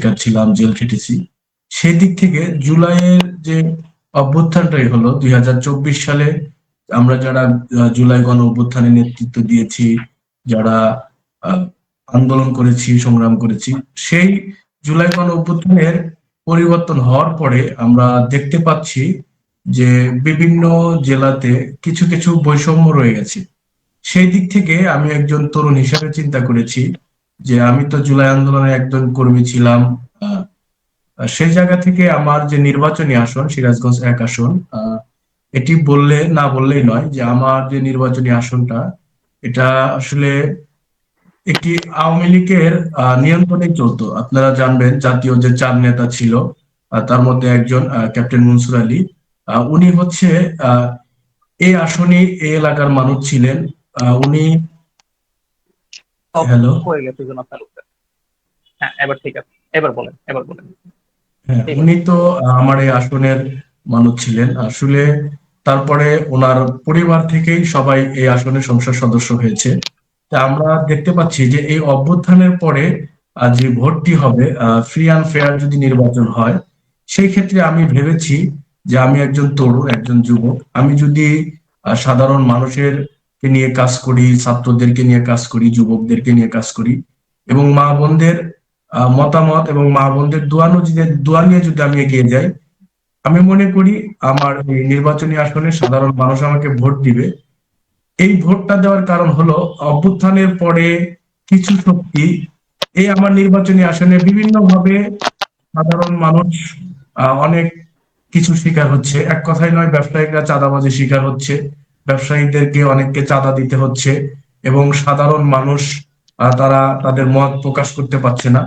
শিকার ছিলাম জেল খেটেছি। সেই দিক থেকে জুলাইয়ের যে অভ্যুত্থানটাই হলো, দুই সালে আমরা যারা জুলাই গণ অভ্যুত্থানে নেতৃত্ব দিয়েছি, যারা আন্দোলন করেছি, সংগ্রাম করেছি, সেই জুলাই গণ অভ্যুত্থানের পরিবর্তন হওয়ার পরে আমরা দেখতে পাচ্ছি যে বিভিন্ন জেলাতে কিছু কিছু বৈষম্য রয়ে গেছে। সেই দিক থেকে আমি একজন তরুণ হিসাবে চিন্তা করেছি যে আমি তো জুলাই আন্দোলনের একজন কর্মী ছিলাম সেই জায়গা থেকে আমার যে নির্বাচনী আসন, সিরাজগঞ্জ এক আসন এটি বললে, না বললেই নয় যে আমার যে নির্বাচনী আসনটা, এটা আসলে একটি আওয়ামী লীগের নিয়ন্ত্রণে চলতো। আপনারা জানবেন, জাতীয় যে চার নেতা ছিল তার মধ্যে একজন ক্যাপ্টেন মনসুর আলী উনি হচ্ছে এই আসনে এই এলাকার মানুষ ছিলেন উনি হ্যালো হয়ে গেছে হ্যাঁ এবার ঠিক আছে। এবার বলেন এবার বলেন। ঠিক উনি তো আমার এই আসনের মানুষ ছিলেন। আসলে তারপরে ওনার পরিবার থেকেই সবাই এই আসনের সংসদ সদস্য হয়েছে। তা আমরা দেখতে পাচ্ছি যে এই অভ্যুত্থানের পরে যে ভোটটি হবে ফ্রি অ্যান্ড ফেয়ার যদি নির্বাচন হয় সেই ক্ষেত্রে আমি ভেবেছি যে আমি একজন তরুণ একজন যুবক। আমি যদি সাধারণ মানুষের নিয়ে কাজ করি, ছাত্রদেরকে নিয়ে কাজ করি, যুবকদেরকে নিয়ে কাজ করি এবং মা বোনদের মতামত এবং মা বোনদের দোয়া যদি, দোয়া নিয়ে যদি আমি এগিয়ে যাই, আমি মনে করি আমার এই নির্বাচনী আসনে সাধারণ মানুষ আমাকে ভোট দিবে। এই ভোটটা দেওয়ার কারণ হলো অভ্যুত্থানের পরে কিছু শক্তি এই আমার নির্বাচনী আসনে বিভিন্ন ভাবে সাধারণ মানুষ অনেক কিছু শিকার হচ্ছে। এক কথাই নয় ব্যবসায়িকরা চাঁদাবাজি শিকার হচ্ছে। ব্যবসায়ীদেরকে অনেককে চাঁদা দিতে হচ্ছে এবং সাধারণ মানুষ তারা তাদের মত প্রকাশ করতে পারছে না।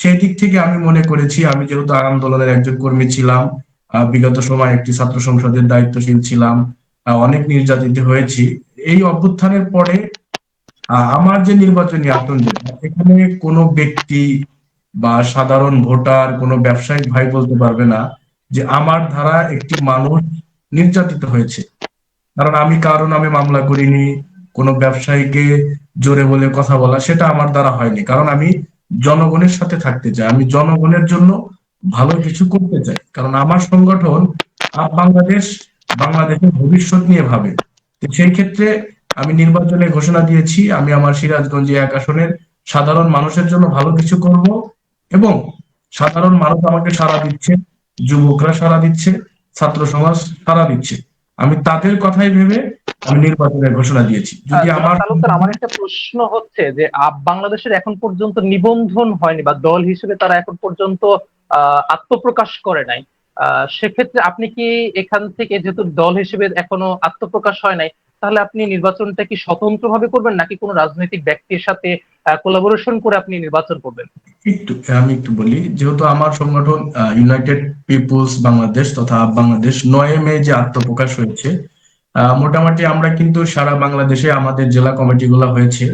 সেই দিক থেকে আমি মনে করেছি, আমি যেহেতু আন্দোলনের একজন কর্মী ছিলাম বিগত সময় একটি ছাত্র সংসদের দায়িত্বশীল ছিলাম অনেক নির্যাতিত হয়েছি। এই অভ্যুত্থানের পরে আমার যে নির্বাচনী আতঙ্ক এখানে কোনো ব্যক্তি বা সাধারণ ভোটার, কোনো ব্যবসায়িক ভাই বলতে পারবে না যে আমার দ্বারা একটি মানুষ নির্যাতিত হয়েছে। কারণ আমি কারও নামে মামলা করিনি, কোনো ব্যবসায়ীকে জোরে বলে কথা বলা, সেটা আমার দ্বারা হয়নি। কারণ আমি জনগণের সাথে থাকতে চাই, আমি জনগণের জন্য ভালো কিছু করতে চাই। কারণ আমার সংগঠন আপ বাংলাদেশ, বাংলাদেশের ভবিষ্যৎ নিয়ে ভাবে। সেই ক্ষেত্রে আমি নির্বাচনে ঘোষণা দিয়েছি, আমি আমার সিরাজগঞ্জ এক আসনের সাধারণ মানুষের জন্য ভালো কিছু করব এবং সাধারণ মানুষ আমাকে সাড়া দিচ্ছে, যুবকরা সাড়া দিচ্ছে, ছাত্র সমাজ সাড়া দিচ্ছে। আমি তাদের কথাই ভেবে আমি নির্বাচনের ঘোষণা দিয়েছি। যদি আমার আমার একটা প্রশ্ন হচ্ছে যে বাংলাদেশের এখন পর্যন্ত নিবন্ধন হয়নি বা দল হিসেবে তারা এখন পর্যন্ত আহ, আত্মপ্রকাশ করে নাই। আহ, সেক্ষেত্রে আপনি কি এখান থেকে যেহেতু দল হিসেবে এখনও আত্মপ্রকাশ হয় নাই তাহলে আপনি নির্বাচনটা কি স্বতন্ত্রভাবে করবেন নাকি কোনো রাজনৈতিক ব্যক্তির সাথে কোলাবোরেশন করে আপনি নির্বাচন করবেন? একটু, আমি একটু বলি, যেহেতু আমার সংগঠন ইউনাইটেড পিপলস বাংলাদেশ তথা বাংলাদেশ নয় মে যে আত্মপ্রকাশ হয়েছে মোটামুটি আমরা কিন্তু সারা বাংলাদেশে আমাদের জেলা কমিটিগুলো হয়েছে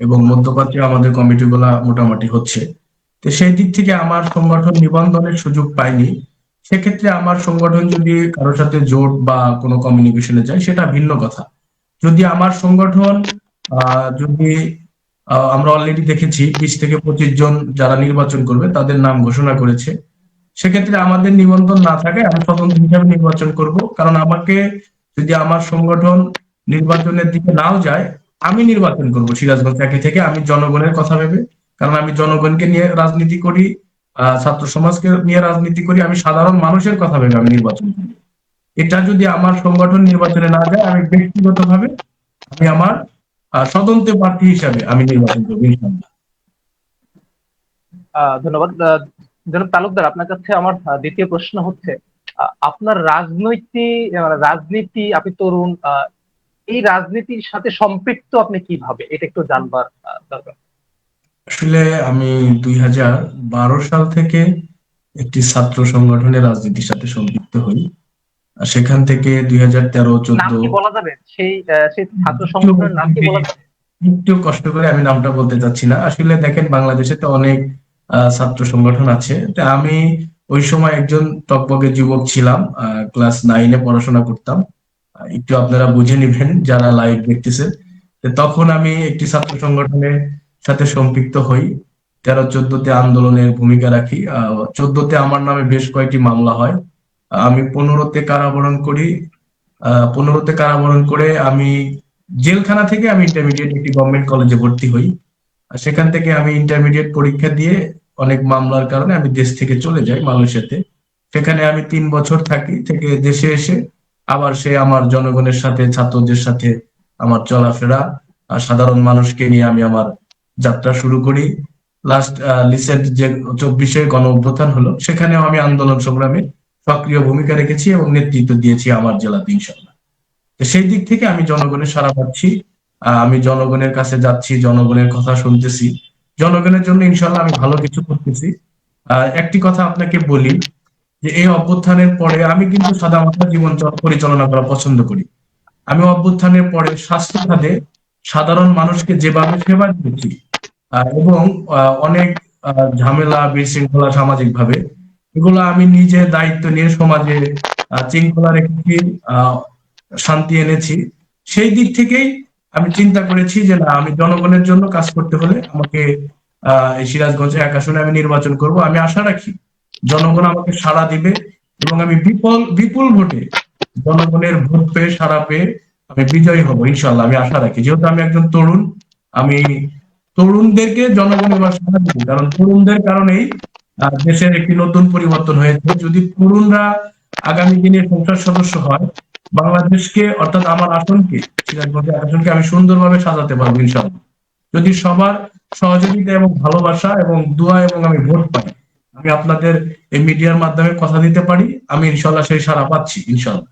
এবং মধ্যপ্রাচ্যে আমাদের কমিটিগুলা মোটামুটি হচ্ছে। তো সেই দিক থেকে আমার সংগঠন নিবন্ধনের সুযোগ পায়নি সেক্ষেত্রে আমার সংগঠন যদি কারোর সাথে জোট বা কোনো কমিউনিকেশনে যায়, সেটা ভিন্ন কথা। যদি আমার সংগঠন যদি আমরা অলরেডি দেখেছি, বিশ থেকে পঁচিশ জন যারা নির্বাচন করবে, তাদের নাম ঘোষণা করেছে। সেক্ষেত্রে আমাদের নিবন্ধন না থাকে, আমি স্বতন্ত্র হিসাবে নির্বাচন করব। কারণ আমাকে যদি আমার সংগঠন নির্বাচনের দিকে নাও যায়, আমি নির্বাচন করব সিরাজগঞ্জ একে থেকে আমি জনগণের কথা ভেবে। কারণ আমি জনগণকে নিয়ে রাজনীতি করি ছাত্র সমাজকে নিয়ে রাজনীতি করি, আমি সাধারণ মানুষের কথা ভেবে আমি নির্বাচন করি এটা যদি আমার সংগঠন নির্বাচনে না যায় আমি ব্যক্তিগতভাবে আমি আমার স্বতন্ত্র প্রার্থী হিসাবে আমি নির্বাচন করব ধন্যবাদ। জনাব তালুকদার আপনার কাছে আমার দ্বিতীয় প্রশ্ন হচ্ছে আপনার রাজনৈতিক মানে রাজনীতি আপনি তরুণ এই রাজনীতির সাথে সম্পৃক্ত আপনি কীভাবে এটা একটু জানবার দরকার। আসলে আমি দুই হাজার বারো সাল থেকে একটি ছাত্র সংগঠনের রাজনীতির সাথে সম্পৃক্ত হই। সেখান থেকে দুই হাজার তেরো চোদ্দ বলা যাবে? সেই সেই ছাত্র সংগঠনের নাম কি বলা যাবে? একটু কষ্ট করে আমি নামটা বলতে চাচ্ছি না। আসলে দেখেন বাংলাদেশে তো অনেক ছাত্র সংগঠন আছে। তা আমি ওই সময় একজন টকবকে যুবক ছিলাম ক্লাস নাইনে পড়াশোনা করতাম। একটু আপনারা বুঝে নিবেন যারা লাইভ দেখতেছেন। তো তখন আমি একটি ছাত্র সংগঠনের সাথে সম্পৃক্ত হই। তেরো চোদ্দতে আন্দোলনের ভূমিকা রাখি। চোদ্দতে আমার নামে বেশ কয়েকটি মামলা হয়। আমি পনেরোতে কারাবরণ করি। পনেরোতে কারাবরণ করে আমি জেলখানা থেকে আমি ইন্টারমিডিয়েট একটি গভর্নমেন্ট কলেজে ভর্তি হই। সেখান থেকে আমি ইন্টারমিডিয়েট পরীক্ষা দিয়ে অনেক মামলার কারণে আমি দেশ থেকে চলে যাই মালয়েশিয়াতে। সেখানে আমি তিন বছর থাকি, থেকে দেশে এসে আবার সে আমার জনগণের সাথে, ছাত্রদের সাথে আমার চলাফেরা আর সাধারণ মানুষকে নিয়ে আমি আমার যাত্রা শুরু করি। লাস্ট রিসেন্ট যে চব্বিশে গণ অভ্যুত্থান হলো, সেখানেও আমি আন্দোলন সংগ্রামে সক্রিয় ভূমিকা রেখেছি এবং নেতৃত্ব দিয়েছি আমার জেলাতে ইনশাল্লাহ সেই দিক থেকে আমি জনগণের সারা পাচ্ছি আমি জনগণের কাছে যাচ্ছি, জনগণের কথা শুনতেছি। জনগণের জন্য ইনশাল্লাহ আমি ভালো কিছু করতেছি। একটি কথা আপনাকে বলি যে এই অভ্যুত্থানের পরে আমি কিন্তু মাথা জীবন পরিচালনা করা পছন্দ করি। আমি অভ্যুত্থানের পরে স্বাস্থ্য খাতে সাধারণ মানুষকে যেভাবে সেবা দিয়েছি এবং অনেক ঝামেলা, বিশৃঙ্খলা সামাজিক ভাবে এগুলো আমি নিজে দায়িত্ব নিয়ে সমাজে শৃঙ্খলা রেখেছি শান্তি এনেছি। সেই দিক থেকেই আমি চিন্তা করেছি যে না, আমি জনগণের জন্য কাজ করতে হলে আমাকে আহ সিরাজগঞ্জে এক আসনে আমি নির্বাচন করব। আমি আশা রাখি জনগণ আমাকে সাড়া দিবে এবং আমি বিপুল বিপুল ভোটে জনগণের ভোট পেয়ে, সাড়া পেয়ে আমি বিজয়ী হব ইনশাল্লাহ আমি আশা রাখি। যেহেতু আমি একজন তরুণ, আমি তরুণদেরকে জনগণ এবার সাড়া দিব। কারণ তরুণদের কারণেই দেশের একটি নতুন পরিবর্তন হয়েছে। যদি তরুণরা আগামী দিনে সংসদ সদস্য হয়, বাংলাদেশকে অর্থাৎ আমার আসনকে, সিরাজগঞ্জের আসনকে আমি সুন্দরভাবে সাজাতে পারব ইনশাল্লাহ যদি সবার সহযোগিতা এবং ভালোবাসা এবং দোয়া এবং আমি ভোট পাই, আমি আপনাদের এই মিডিয়ার মাধ্যমে কথা দিতে পারি, আমি ইনশাল্লাহ সেই সারা পাচ্ছি ইনশাল্লাহ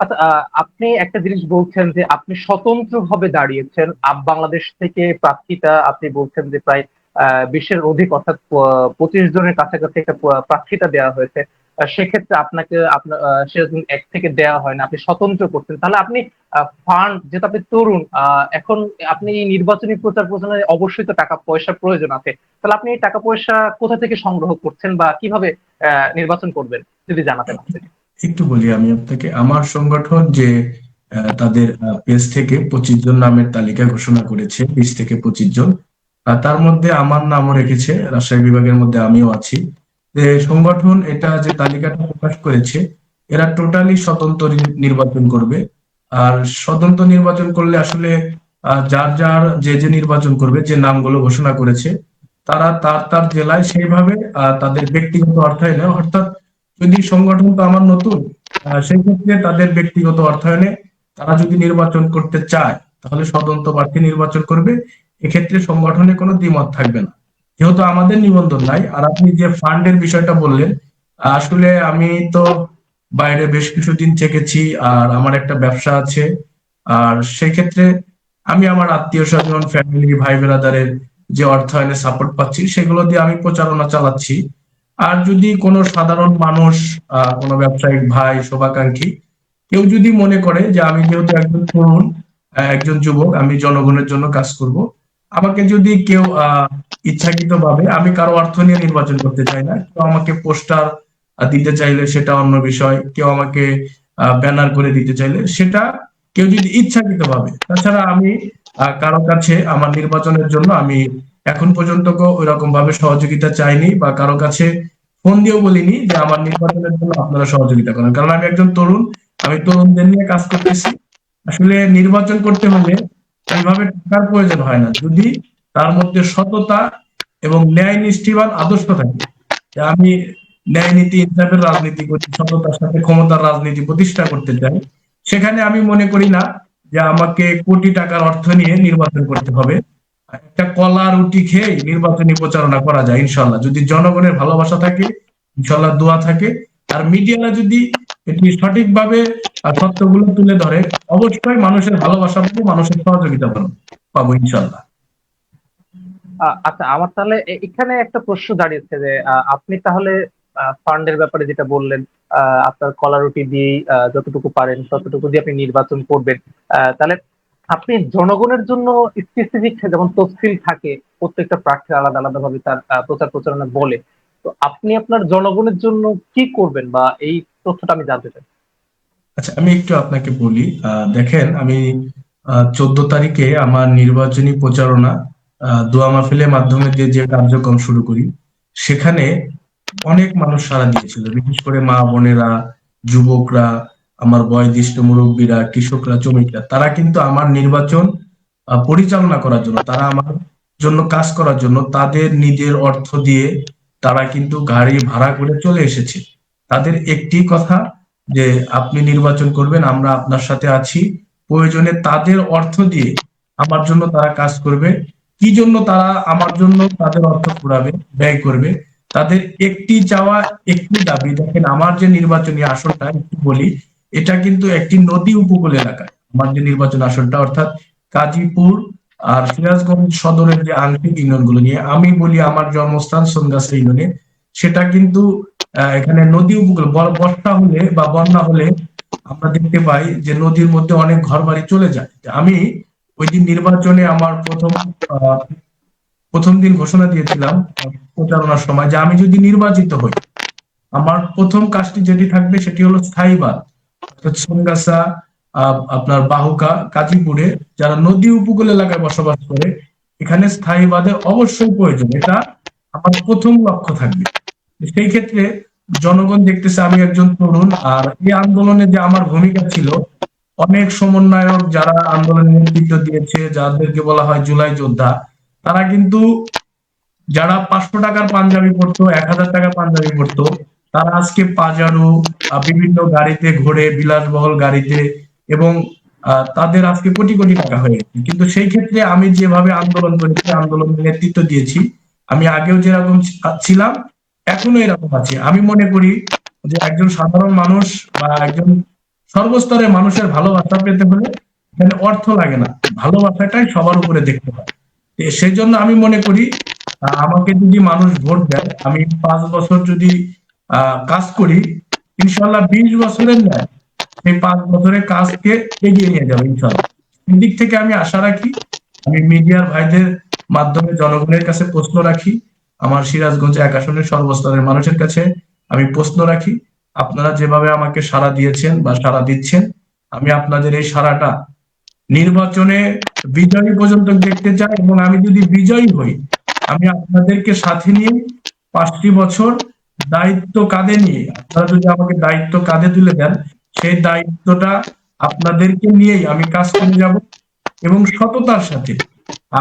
আচ্ছা আপনি একটা জিনিস বলছেন যে আপনি স্বতন্ত্র ভাবে দাঁড়িয়েছেন, আপ বাংলাদেশ থেকে প্রার্থীটা আপনি বলছেন যে প্রায় বিশের অধিক, অর্থাৎ পঁচিশ জনের কাছাকাছি একটা প্রার্থীটা দেওয়া হয়েছে। সেক্ষেত্রে আপনাকে, আপনার সেরকম এক থেকে দেওয়া হয় না। আপনি স্বতন্ত্র করছেন তাহলে আপনি ফান্ড যেহেতু আপনি তরুণ এখন আপনি এই নির্বাচনী প্রচার প্রচারে অবশ্যই তো টাকা পয়সার প্রয়োজন আছে। তাহলে আপনি এই টাকা পয়সা কোথা থেকে সংগ্রহ করছেন বা কীভাবে নির্বাচন করবেন, যদি জানাতে আপনি একটু বলি আমি আপনাকে। আমার সংগঠন যে তাদের পেজ থেকে পঁচিশ জন নামের তালিকা ঘোষণা করেছে, বিশ থেকে পঁচিশ জন তার মধ্যে আমার নামও রেখেছে, রাজশাহী বিভাগের মধ্যে আমিও আছি। যে সংগঠন এটা যে তালিকাটা প্রকাশ করেছে, এরা টোটালি স্বতন্ত্র নির্বাচন করবে। আর স্বতন্ত্র নির্বাচন করলে আসলে যার যার যে যে নির্বাচন করবে, যে নামগুলো ঘোষণা করেছে, তারা তার তার জেলায় সেইভাবে তাদের ব্যক্তিগত অর্থায়নে, অর্থাৎ যদি সংগঠন তো আমার নতুন সেই ক্ষেত্রে তাদের ব্যক্তিগত অর্থায়নে তারা যদি নির্বাচন করতে চায়, তাহলে স্বতন্ত্র প্রার্থী নির্বাচন করবে। এক্ষেত্রে সংগঠনে কোনো দ্বিমত থাকবে না। যেহেতু আমাদের নিবন্ধন নাই, আর আপনি যে ফান্ডের বিষয়টা বললেন, আসলে আমি তো বাইরে বেশ কিছুদিন থেকেছি, আর আমার একটা ব্যবসা আছে। আর সেক্ষেত্রে আমি আমার আত্মীয় স্বজন ফ্যামিলি ভাই বেরাদারের যে অর্থায়নে সাপোর্ট পাচ্ছি, সেগুলো দিয়ে আমি প্রচারণা চালাচ্ছি। আর যদি কোনো সাধারণ মানুষ কোনো ব্যবসায়িক ভাই, শোভাকাঙ্ক্ষী কেউ যদি মনে করে যে আমি যেহেতু একজন তরুণ, একজন যুবক, আমি জনগণের জন্য কাজ করব আমাকে যদি কেউ ইচ্ছাকৃত ভাবে আমি কারও অর্থ নিয়ে নির্বাচন করতে চাই না, কেউ আমাকে পোস্টার দিতে চাইলে সেটা অন্য বিষয়, কেউ আমাকে ব্যানার করে দিতে চাইলে সেটা কেউ যদি ইচ্ছাকৃত ভাবে তাছাড়া আমি কারও কাছে আমার নির্বাচনের জন্য আমি এখন পর্যন্ত ওই রকম ভাবে সহযোগিতা চাইনি বা কারও কাছে ফোন দিয়েও বলিনি যে আমার নির্বাচনের জন্য আপনারা সহযোগিতা করেন। কারণ আমি একজন তরুণ, আমি তরুণদের নিয়ে কাজ করতেছি। আসলে নির্বাচন করতে হলে এইভাবে টাকার প্রয়োজন হয় না। যদি তার মধ্যে সততা এবং ন্যায় নিষ্ঠিবান আদর্শ থাকে আমি ন্যায় নীতি ইনসাফের রাজনীতি করি সততার সাথে ক্ষমতার রাজনীতি প্রতিষ্ঠা করতে চাই, সেখানে আমি মনে করি না যে আমাকে কোটি টাকার অর্থ নিয়ে নির্বাচন করতে হবে। একটা কলা রুটি খেয়ে নির্বাচনী প্রচারণা করা যায়, ইনশাল্লাহ। যদি জনগণের ভালোবাসা থাকে, ইনশাল্লাহ দোয়া থাকে। আর মিডিয়ারা যদি এটি সঠিকভাবে আহ, তথ্যগুলো তুলে ধরে অবশ্যই মানুষের ভালোবাসা পাবো মানুষের সহযোগিতা পাবো ইনশাল্লাহ আচ্ছা আমার তাহলে এখানে একটা প্রশ্ন দাঁড়িয়েছে যে আপনি তাহলে ফান্ডের ব্যাপারে যেটা বললেন আপনার কলা রুটি দিয়ে যতটুকু পারেন ততটুকু দিয়ে আপনি নির্বাচন করবেন। তাহলে আপনি জনগণের জন্য স্পেসিফিক যেমন তফসিল থাকে প্রত্যেকটা প্রার্থী আলাদা আলাদা ভাবে তার প্রচার প্রচারণা বলে। তো আপনি আপনার জনগণের জন্য কি করবেন বা এই তথ্যটা আমি জানতে চাই। আচ্ছা আমি একটু আপনাকে বলি দেখেন, আমি চোদ্দ তারিখে আমার নির্বাচনী প্রচারণা দোয়া মাহফিলের মাধ্যমে দিয়ে যে কার্যক্রম শুরু করি, সেখানে অনেক মানুষ সাড়া দিয়েছিল, বিশেষ করে মা বোনেরা, যুবকরা, আমার বয়োজ্যেষ্ঠ মুরব্বীরা, কৃষকরা, শ্রমিকরা, তারা কিন্তু আমার নির্বাচন পরিচালনা করার জন্য, তারা আমার জন্য কাজ করার জন্য, তাদের নিজের অর্থ দিয়ে তারা কিন্তু গাড়ি ভাড়া করে চলে এসেছে। তাদের একটি কথা যে আপনি নির্বাচন করবেন, আমরা আপনার সাথে আছি। প্রয়োজনে তাদের অর্থ দিয়ে আমার জন্য তারা কাজ করবে। কি জন্য তারা আমার জন্য তাদের অর্থ ফুরাবে ব্যয় করবে? তাদের একটি চাওয়া, একটি দাবি, দেখেন আমার যে নির্বাচনী আসনটা, একটু বলি, এটা কিন্তু একটি নদী উপকূল এলাকায় আমার যে নির্বাচন আসনটা, অর্থাৎ কাজীপুর আর সিরাজগঞ্জ সদরের যে আংশিক ইউনিয়নগুলো নিয়ে, আমি বলি আমার জন্মস্থান সোনগাছা ইউনিয়নে। সেটা কিন্তু এখানে নদী উপকূল বর্ষা হলে বা বন্যা হলে আমরা দেখতে পাই যে নদীর মধ্যে অনেক ঘর বাড়ি চলে যায়। আমি ওই দিন নির্বাচনে আমার প্রথম প্রথম দিন ঘোষণা দিয়েছিলাম প্রচারণার সময় যে আমি যদি নির্বাচিত হই আমার প্রথম কাজটি যেটি থাকবে সেটি হলো অর্থাৎ সোনগাছা আহ, আপনার বাহুকা কাজীপুরে যারা নদী উপকূল এলাকায় বসবাস করে এখানে স্থায়ী স্থায়ীবাদের অবশ্যই প্রয়োজন। এটা আমার প্রথম লক্ষ্য থাকবে। সেই ক্ষেত্রে জনগণ দেখতেছে আমি একজন তরুণ, আর এই আন্দোলনে যে আমার ভূমিকা ছিল, অনেক সমন্বয়ক যারা আন্দোলনে নেতৃত্ব দিয়েছে, যাদেরকে বলা হয় জুলাই যোদ্ধা, তারা কিন্তু যারা পাঁচশো টাকার পাঞ্জাবি পরতো, এক হাজার টাকার পাঞ্জাবি পরতো, তারা আজকে পাজারো বিভিন্ন গাড়িতে ঘোরে, বিলাসবহুল গাড়িতে, এবং তাদের আজকে কোটি কোটি টাকা হয়ে গেছে। কিন্তু সেই ক্ষেত্রে আমি যেভাবে আন্দোলন করেছি আন্দোলনের নেতৃত্ব দিয়েছি, আমি আগেও যেরকম ছিলাম এখনও এরকম আছে। আমি মনে করি যে একজন সাধারণ মানুষ বা একজন সর্বস্তরের মানুষের ভালোবাসা পেতে হলে এখানে অর্থ লাগে না। ভালোবাসাটাই সবার উপরে দেখতে হয়। সেই জন্য আমি মনে করি আমাকে যদি মানুষ ভোট দেয়, আমি পাঁচ বছর যদি কাজ করি, ইনশাল্লাহ বিশ বছরের নয় সেই পাঁচ বছরের কাজকে এগিয়ে নিয়ে যাবে ইনশাল্লাহ। দিক থেকে আমি আশা রাখি, আমি মিডিয়ার ভাইদের মাধ্যমে জনগণের কাছে প্রশ্ন রাখি আমার সিরাজগঞ্জ এক আসনের সর্বস্তরের মানুষের কাছে আমি প্রশ্ন রাখি, আপনারা যেভাবে আমাকে সাড়া দিয়েছেন বা সাড়া দিচ্ছেন, আমি আপনাদের এই সাড়াটা নির্বাচনে বিজয়ী পর্যন্ত দেখতে চাই এবং আমি যদি বিজয়ী হই, আমি আপনাদেরকে সাথে নিয়ে পাঁচটি বছর দায়িত্ব কাঁধে নিয়ে, আপনারা যদি আমাকে দায়িত্ব কাঁধে তুলে দেন, সেই দায়িত্বটা আপনাদেরকে নিয়েই আমি কাজ করে যাব এবং সততার সাথে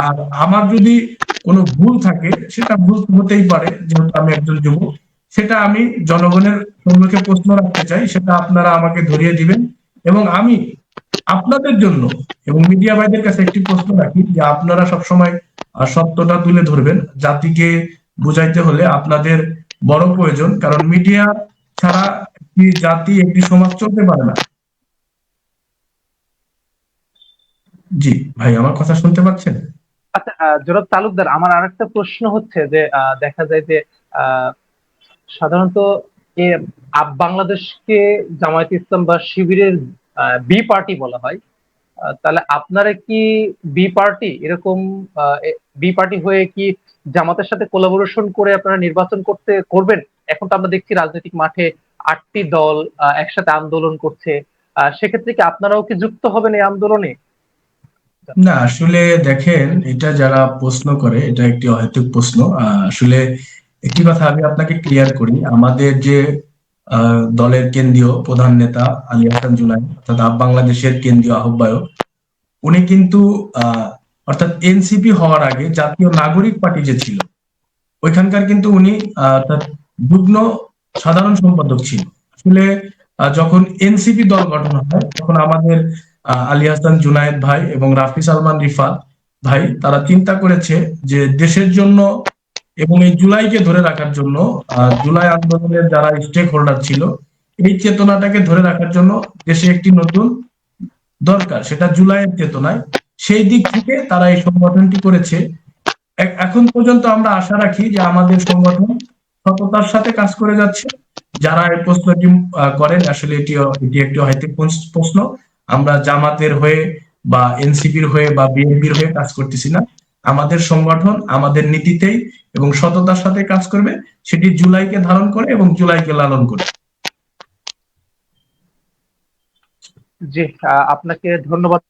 আর আমার যদি কোনো ভুল থাকে, সেটা ভুল হতেই পারে, যেহেতু আমি একজন যুবক, সেটা আমি জনগণের সম্মুখে প্রশ্ন রাখতে চাই, সেটা আপনারা আমাকে ধরিয়ে দিবেন। এবং আমি আপনাদের জন্য এবং মিডিয়া ভাইদের কাছে একটি প্রশ্ন রাখি যে আপনারা সবসময় সত্যটা তুলে ধরবেন। জাতিকে বুঝাইতে হলে আপনাদের বড় প্রয়োজন, কারণ মিডিয়া ছাড়া একটি জাতি, একটি সমাজ চলতে পারে না। জি, ভাই, আমার কথা শুনতে পাচ্ছেন? আচ্ছা তালুকদার, আমার আরেকটা প্রশ্ন হচ্ছে যে দেখা যায় যে সাধারণত বাংলাদেশকে জামায়াত ইসলাম বা শিবিরের বি পার্টি বলা হয় তাহলে আপনারা কি বি পার্টি এরকম বি পার্টি হয়ে কি জামাতের সাথে কোলাবোরেশন করে আপনারা নির্বাচন করতে, করবেন? এখন তো আমরা দেখছি রাজনৈতিক মাঠে আটটি দল একসাথে আন্দোলন করছে সেক্ষেত্রে কি আপনারাও কি যুক্ত হবেন এই আন্দোলনে? না, আসলে দেখেন, এটা যারা প্রশ্ন করে, এটা একটি অহেতুক প্রশ্ন। আসলে একটি কথা আমি আপনাকে ক্লিয়ার করি। আমাদের যে দলের কেন্দ্রীয় প্রধান নেতা আলী হাসান জুলাই, অর্থাৎ বাংলাদেশের কেন্দ্রীয় আহ্বায়ক, উনি কিন্তু অর্থাৎ এনসিপি হওয়ার আগে জাতীয় নাগরিক পার্টি যে ছিল, ওইখানকার কিন্তু উনি অর্থাৎ যুগ্ম সাধারণ সম্পাদক ছিল। আসলে যখন এনসিপি দল গঠন হয়, তখন আমাদের আলী হাসান জুনায়েদ ভাই এবং রাফি সালমান রিফাত ভাই, তারা চিন্তা করেছে যে দেশের জন্য এবং এই জুলাইকে ধরে রাখার জন্য জুলাই আন্দোলনের যারা স্টেক হোল্ডার ছিল, এই চেতনাটাকে ধরে রাখার জন্য দেশে একটি নতুন দরকার, সেটা জুলাইয়ের চেতনায়। সেই দিক থেকে তারা এই সংগঠনটি করেছে। এখন পর্যন্ত আমরা আশা রাখি যে আমাদের সংগঠন সততার সাথে কাজ করে যাচ্ছে। যারা এই প্রশ্নটি করেন, আসলে এটি এটি একটি হয়তো প্রশ্ন। আমরা জামাতের হয়ে বা এনসিপির হয়ে বা বিএনপির হয়ে কাজ করতেছি না। আমাদের সংগঠন আমাদের নীতিতেই এবং সততার সাথে কাজ করবে সেটি জুলাইকে ধারণ করে এবং জুলাইকে লালন করে। জি আপনাকে ধন্যবাদ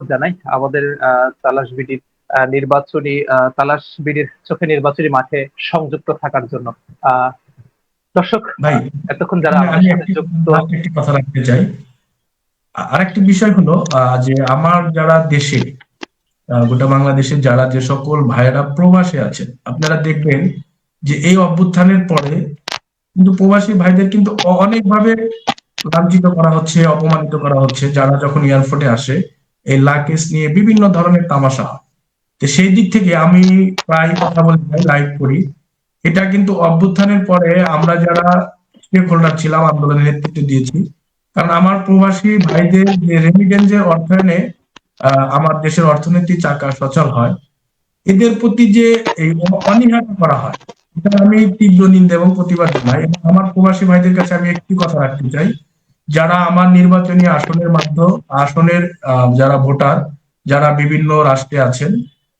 জানাই। আমাদের আহ, তালাশ বিডির নির্বাচনী আহ, তালাশ বিডির চোখে নির্বাচনী মাঠে সংযুক্ত থাকার জন্য। আহ, দর্শক ভাই এতক্ষণ যারা আমাদের সাথে যুক্ত একটি কথা রাখতে চাই। আরেকটি বিষয় হলো যে আমার যারা দেশে গোটা বাংলাদেশের যারা যে সকল ভাইয়েরা প্রবাসে আছেন, আপনারা দেখবেন যে এই অভ্যুত্থানের পরে কিন্তু প্রবাসী ভাইদের কিন্তু অনেকভাবে লাঞ্ছিত করা হচ্ছে, অপমানিত করা হচ্ছে, যারা যখন এয়ারপোর্টে আসে, এই লাকেশ নিয়ে বিভিন্ন ধরনের তামাশা। তো সেই দিক থেকে আমি প্রায় কথা বলি লাইভ করি। এটা কিন্তু অভ্যুত্থানের পরে আমরা যারা হোল্ডার ছিলাম, আন্দোলনের নেতৃত্ব দিয়েছি কারণ আমার প্রবাসী ভাইদের যে রেমিটেন্সের অর্থায়নে আমার দেশের অর্থনীতি চাকা সচল হয়, এদের প্রতি যে এই অনীহাটা করা হয়, এটা আমি তীব্র নিন্দা এবং প্রতিবাদ জানাই। এবং আমার প্রবাসী ভাইদের কাছে আমি একটি কথা রাখতে চাই, যারা আমার নির্বাচনী আসনের মাধ্যম, আসনের যারা ভোটার, যারা বিভিন্ন রাষ্ট্রে আছেন,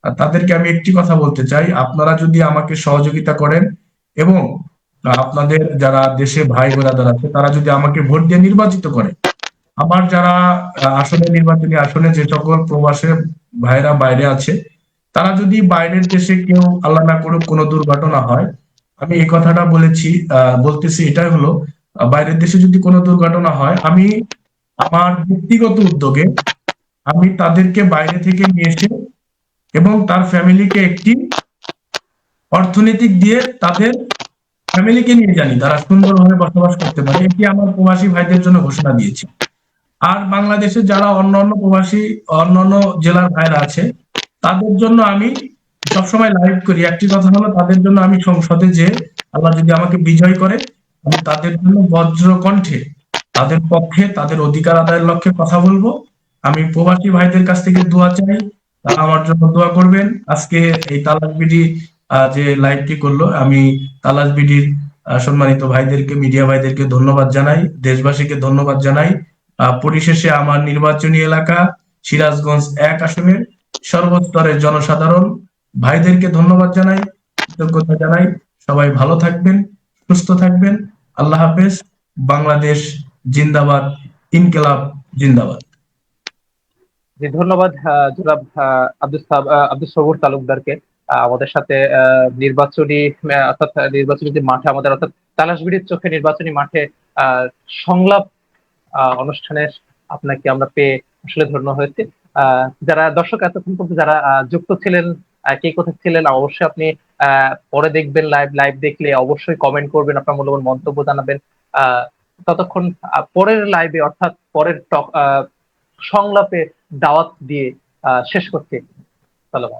তাদেরকে আমি একটি কথা বলতে চাই। আপনারা যদি আমাকে সহযোগিতা করেন এবং আপনাদের যারা দেশে ভাই বোনাদার আছে, তারা যদি আমাকে ভোট দিয়ে নির্বাচিত করে, আমার যারা আসনে নির্বাচনী আসনে যে সকল প্রবাসে ভাইরা বাইরে আছে, তারা যদি বাইরের দেশে কেউ আল্লাহ না করুক কোনো দুর্ঘটনা হয়, আমি এই কথাটা বলেছি বলতেছি এটাই হলো বাইরের দেশে যদি কোনো দুর্ঘটনা হয়, আমি আমার ব্যক্তিগত উদ্যোগে আমি তাদেরকে বাইরে থেকে নিয়ে এসে এবং তার ফ্যামিলিকে একটি অর্থনৈতিক দিয়ে তাদের ফ্যামিলিকে নিয়ে জানি তারা সুন্দরভাবে বসবাস করতে পারে এটি আমার প্রবাসী ভাইদের জন্য ঘোষণা দিয়েছি। আর বাংলাদেশে যারা অন্য অন্য প্রবাসী অন্য অন্য জেলার ভাইরা আছে তাদের জন্য আমি সবসময় লাইভ করি। একটি কথা হলো তাদের জন্য আমি সংসদে যে আল্লাহ যদি আমাকে বিজয় করে আমি তাদের জন্য বজ্র কণ্ঠে তাদের পক্ষে তাদের অধিকার আদায়ের লক্ষ্যে কথা বলব। আমি প্রবাসী ভাইদের কাছ থেকে দোয়া চাই তারা আমার জন্য দোয়া করবেন। আজকে এই তালাক বিডি আহ, যে লাইভটি করল, আমি তালাশ বিডির সম্মানিত ভাইদেরকে মিডিয়া ভাইদেরকে ধন্যবাদ জানাই, দেশবাসীকে ধন্যবাদ জানাই। পরিশেষে আমার নির্বাচনী এলাকা, সিরাজগঞ্জ এক আসনের সর্বস্তরের জনসাধারণ, ভাইদেরকে ধন্যবাদ জানাই, কৃতজ্ঞতা জানাই। সবাই ভালো থাকবেন, সুস্থ থাকবেন। আল্লাহ হাফেজ। বাংলাদেশ জিন্দাবাদ, ইনকেলাব জিন্দাবাদ। ধন্যবাদ জনাব আব্দুল আব্দুল সবুর তালুকদারকে। আমাদের সাথে নির্বাচনী অর্থাৎ নির্বাচনী যে মাঠে আমাদের, অর্থাৎ তালাশবিড়ির চোখে নির্বাচনী মাঠে সংলাপ অনুষ্ঠানে আপনাকে আমরা পেয়ে আসলে ধন্য হয়েছে। যারা দর্শক এতক্ষণ পর্যন্ত যারা যুক্ত ছিলেন কে কোথায় ছিলেন, অবশ্যই আপনি পরে দেখবেন লাইভ লাইভ দেখলে অবশ্যই কমেন্ট করবেন, আপনার মূল্যবান মন্তব্য জানাবেন। ততক্ষণ পরের লাইভে অর্থাৎ পরের টক সংলাপে দাওয়াত দিয়ে শেষ করছি। সালাম